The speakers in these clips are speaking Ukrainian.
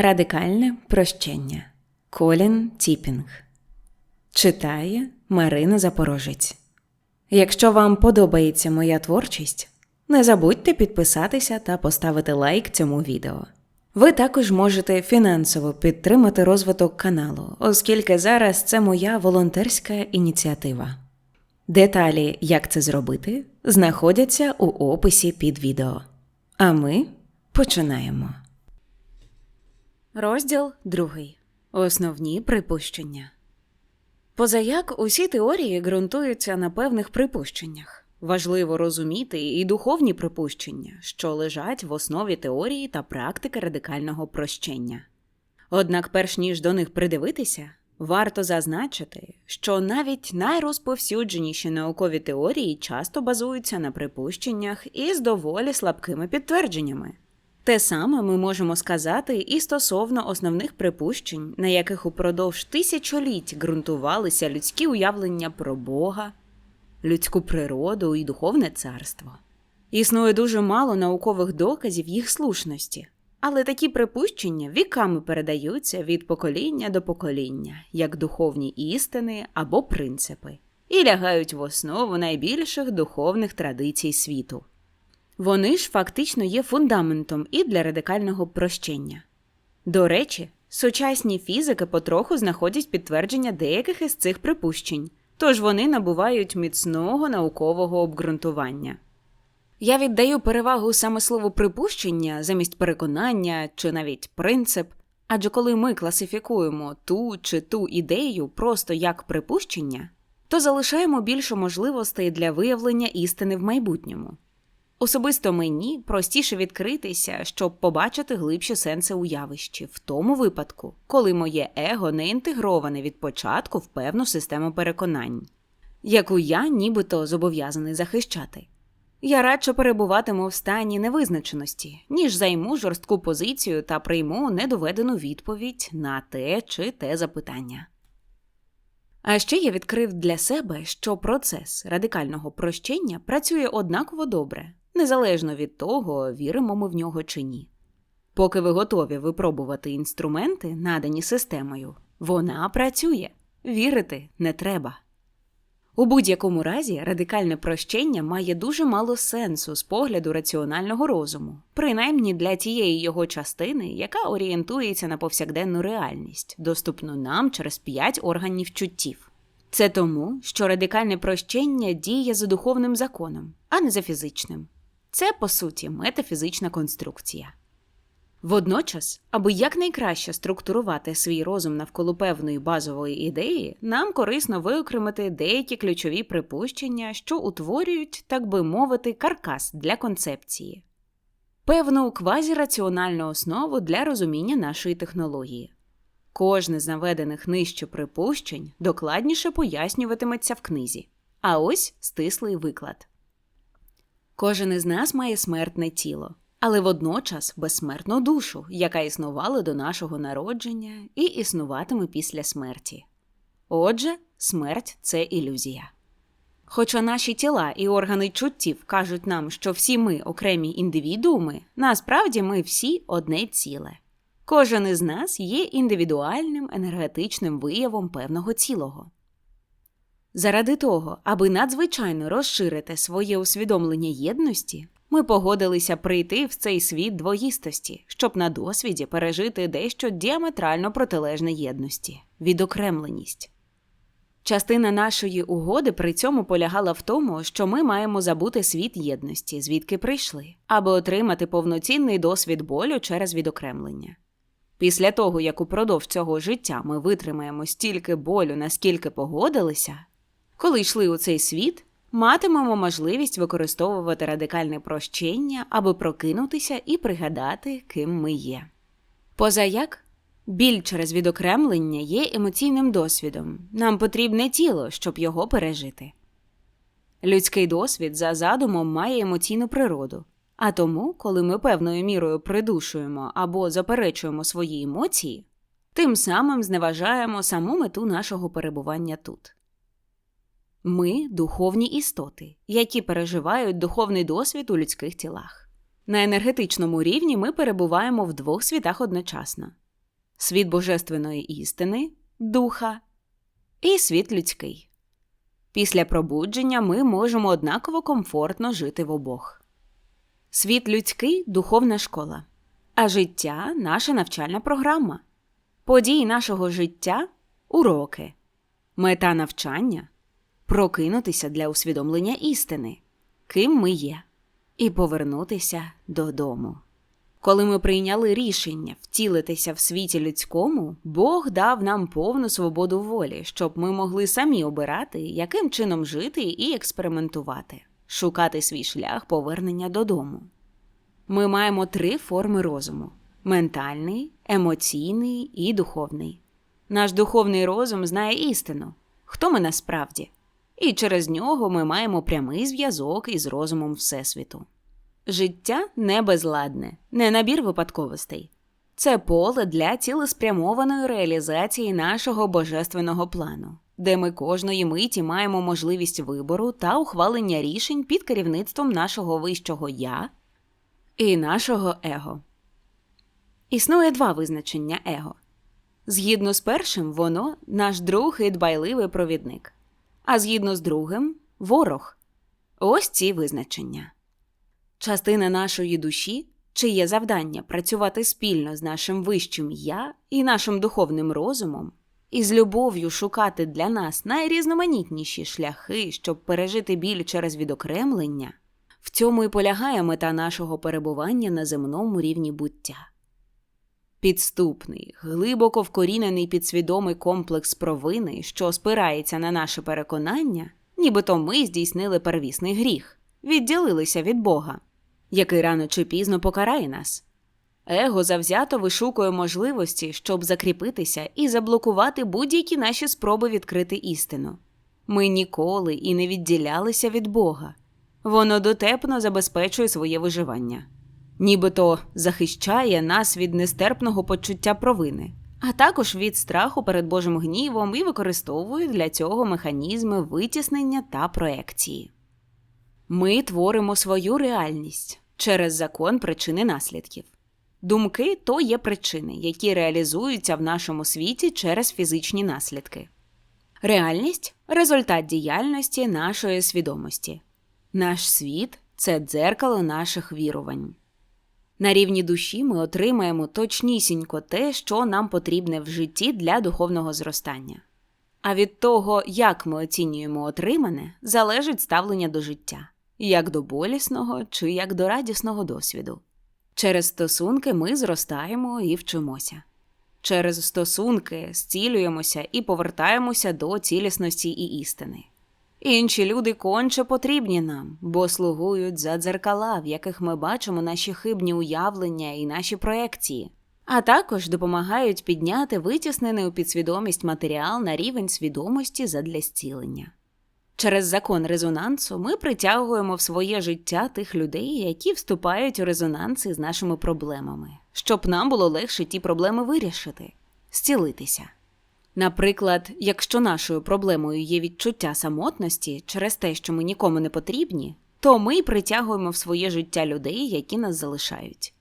Радикальне прощення. Колін Тіпінг. Читає Марина Запорожець. Якщо вам подобається моя творчість, не забудьте підписатися та поставити лайк цьому відео. Ви також можете фінансово підтримати розвиток каналу, оскільки зараз це моя волонтерська ініціатива. Деталі, як це зробити, знаходяться у описі під відео. А ми починаємо. Розділ другий. Основні припущення. Позаяк усі теорії ґрунтуються на певних припущеннях. Важливо розуміти і духовні припущення, що лежать в основі теорії та практики радикального прощення. Однак, перш ніж до них придивитися, варто зазначити, що навіть найрозповсюдженіші наукові теорії часто базуються на припущеннях із доволі слабкими підтвердженнями. Те саме ми можемо сказати і стосовно основних припущень, на яких упродовж тисячоліть ґрунтувалися людські уявлення про Бога, людську природу і духовне царство. Існує дуже мало наукових доказів їх слушності, але такі припущення віками передаються від покоління до покоління, як духовні істини або принципи, і лягають в основу найбільших духовних традицій світу. Вони ж фактично є фундаментом і для радикального прощення. До речі, сучасні фізики потроху знаходять підтвердження деяких із цих припущень, тож вони набувають міцного наукового обґрунтування. Я віддаю перевагу саме слову припущення замість переконання чи навіть принцип, адже коли ми класифікуємо ту чи ту ідею просто як припущення, то залишаємо більше можливостей для виявлення істини в майбутньому. Особисто мені простіше відкритися, щоб побачити глибші сенси у явищі, в тому випадку, коли моє его не інтегроване від початку в певну систему переконань, яку я нібито зобов'язаний захищати. Я радше перебуватиму в стані невизначеності, ніж займу жорстку позицію та прийму недоведену відповідь на те чи те запитання. А ще я відкрив для себе, що процес радикального прощення працює однаково добре, незалежно від того, віримо ми в нього чи ні. Поки ви готові випробувати інструменти, надані системою, вона працює, вірити не треба. У будь-якому разі радикальне прощення має дуже мало сенсу з погляду раціонального розуму, принаймні для тієї його частини, яка орієнтується на повсякденну реальність, доступну нам через п'ять органів чуттів. Це тому, що радикальне прощення діє за духовним законом, а не за фізичним. Це, по суті, метафізична конструкція. Водночас, аби якнайкраще структурувати свій розум навколо певної базової ідеї, нам корисно виокремити деякі ключові припущення, що утворюють, так би мовити, каркас для концепції, певну квазіраціональну основу для розуміння нашої технології. Кожне з наведених нижче припущень докладніше пояснюватиметься в книзі. А ось стислий виклад. Кожен із нас має смертне тіло, але водночас безсмертну душу, яка існувала до нашого народження і існуватиме після смерті. Отже, смерть це ілюзія. Хоча наші тіла і органи чуттів кажуть нам, що всі ми окремі індивідууми, насправді ми всі одне ціле. Кожен із нас є індивідуальним енергетичним виявом певного цілого. Заради того, аби надзвичайно розширити своє усвідомлення єдності, ми погодилися прийти в цей світ двоїстості, щоб на досвіді пережити дещо діаметрально протилежне єдності відокремленість. Частина нашої угоди при цьому полягала в тому, що ми маємо забути світ єдності, звідки прийшли, аби отримати повноцінний досвід болю через відокремлення. Після того, як упродовж цього життя ми витримаємо стільки болю, наскільки погодилися, коли йшли у цей світ, матимемо можливість використовувати радикальне прощення, аби прокинутися і пригадати, ким ми є. Позаяк, біль через відокремлення є емоційним досвідом, нам потрібне тіло, щоб його пережити. Людський досвід за задумом має емоційну природу, а тому, коли ми певною мірою придушуємо або заперечуємо свої емоції, тим самим зневажаємо саму мету нашого перебування тут. Ми духовні істоти, які переживають духовний досвід у людських тілах. На енергетичному рівні ми перебуваємо в двох світах одночасно. світ божественної істини, духа і світ людський. Після пробудження ми можемо однаково комфортно жити в обох. Світ людський духовна школа, а життя наша навчальна програма. Події нашого життя уроки, мета навчання прокинутися для усвідомлення істини, ким ми є, і повернутися додому. Коли ми прийняли рішення втілитися в світі людському, Бог дав нам повну свободу волі, щоб ми могли самі обирати, яким чином жити і експериментувати, шукати свій шлях повернення додому. Ми маємо три форми розуму: ментальний, емоційний і духовний. Наш духовний розум знає істину, хто ми насправді, і через нього ми маємо прямий зв'язок із розумом Всесвіту. Життя не безладне, не набір випадковостей. Це поле для цілеспрямованої реалізації нашого божественного плану, де ми кожної миті маємо можливість вибору та ухвалення рішень під керівництвом нашого вищого я і нашого его. Існує два визначення его. Згідно з першим, воно наш друг і дбайливий провідник, а згідно з другим ворог. Ось ці визначення. Частина нашої душі, чиє завдання працювати спільно з нашим вищим я і нашим духовним розумом, і з любов'ю шукати для нас найрізноманітніші шляхи, щоб пережити біль через відокремлення, в цьому і полягає мета нашого перебування на земному рівні буття. Підступний, глибоко вкорінений підсвідомий комплекс провини, що спирається на наше переконання, нібито ми здійснили первісний гріх, відділилися від Бога, який рано чи пізно покарає нас. Его завзято вишукує можливості, щоб закріпитися і заблокувати будь-які наші спроби відкрити істину. Ми ніколи і не відділялися від Бога. Воно дотепно забезпечує своє виживання нібито захищає нас від нестерпного почуття провини, а також від страху перед Божим гнівом і використовує для цього механізми витіснення та проекції. Ми творимо свою реальність через закон причини наслідків. Думки то є причини, які реалізуються в нашому світі через фізичні наслідки. Реальність результат діяльності нашої свідомості. Наш світ це дзеркало наших вірувань. На рівні душі ми отримаємо точнісінько те, що нам потрібне в житті для духовного зростання. А від того, як ми оцінюємо отримане, залежить ставлення до життя, як до болісного чи як до радісного досвіду. Через стосунки ми зростаємо і вчимося. Через стосунки зцілюємося і повертаємося до цілісності і істини. Інші люди конче потрібні нам, бо слугують за дзеркала, в яких ми бачимо наші хибні уявлення і наші проекції, а також допомагають підняти витіснений у підсвідомість матеріал на рівень свідомості задля зцілення. Через закон резонансу ми притягуємо в своє життя тих людей, які вступають у резонанси з нашими проблемами, щоб нам було легше ті проблеми вирішити, зцілитися. Наприклад, якщо нашою проблемою є відчуття самотності через те, що ми нікому не потрібні, то ми притягуємо в своє життя людей, які нас залишають.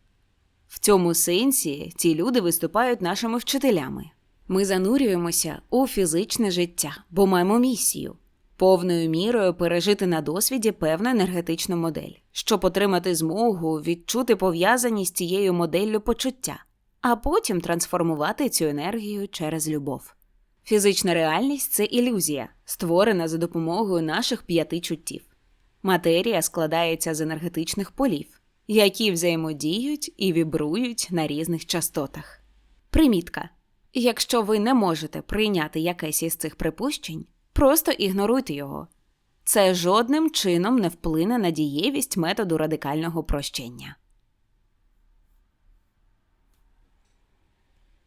В цьому сенсі ці люди виступають нашими вчителями. Ми занурюємося у фізичне життя, бо маємо місію повною мірою пережити на досвіді певну енергетичну модель, щоб отримати змогу відчути пов'язаність цією моделлю почуття, а потім трансформувати цю енергію через любов. Фізична реальність це ілюзія, створена за допомогою наших п'яти чуттів. Матерія складається з енергетичних полів, які взаємодіють і вібрують на різних частотах. Примітка. Якщо ви не можете прийняти якесь із цих припущень, просто ігноруйте його. Це жодним чином не вплине на дієвість методу радикального прощення.